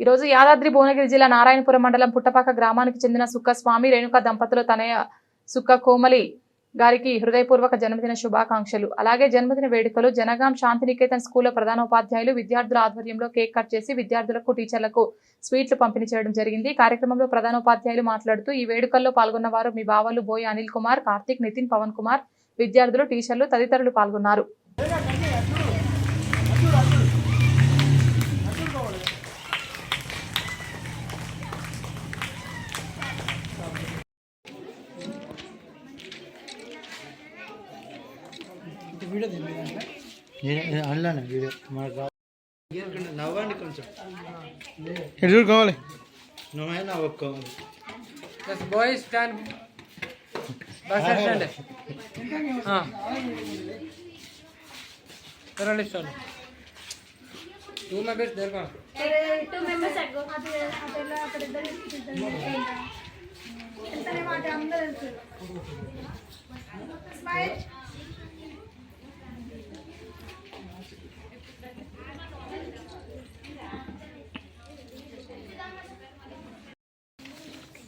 ఈరోజు యాదాద్రి భువనగిరి జిల్లా నారాయణపురం మండలం పుట్టపాక గ్రామానికి చెందిన సుక్క స్వామి రేణుక దంపతులు తనయ సుక్క కోమలి గారికి హృదయపూర్వక జన్మదిన శుభాకాంక్షలు. అలాగే జన్మదిన వేడుకలు జనగాం శాంతినికేతన్ స్కూల్లో ప్రధానోపాధ్యాయులు విద్యార్థుల ఆధ్వర్యంలో కేక్ కట్ చేసి విద్యార్థులకు టీచర్లకు స్వీట్లు పంపిణీ చేయడం జరిగింది. కార్యక్రమంలో ప్రధానోపాధ్యాయులు మాట్లాడుతూ ఈ వేడుకల్లో పాల్గొన్న వారు మీ బావలు బోయ అనిల్ కుమార్ కార్తిక్ నితిన్ పవన్ కుమార్ విద్యార్థులు టీచర్లు తదితరులు పాల్గొన్నారు. అనలేను వీడియో మనకు రా- నవ్వండి కొంచెం ఎటు చూడు కావాలి నువ్వే నవ్వుకోవాలి Yes, boys stand. Bus stand. Ah. Thoroughly stand. Two members there ka. Two members అడ్గో అటు అటు వెళ్ళి అక్కడ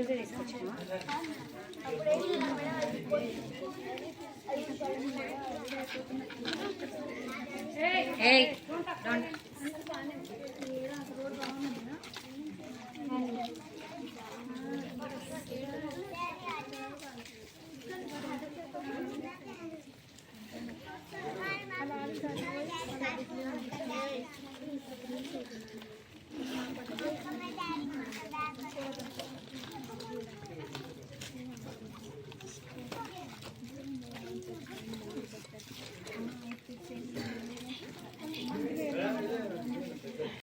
రోజే తీసుకొచ్చామా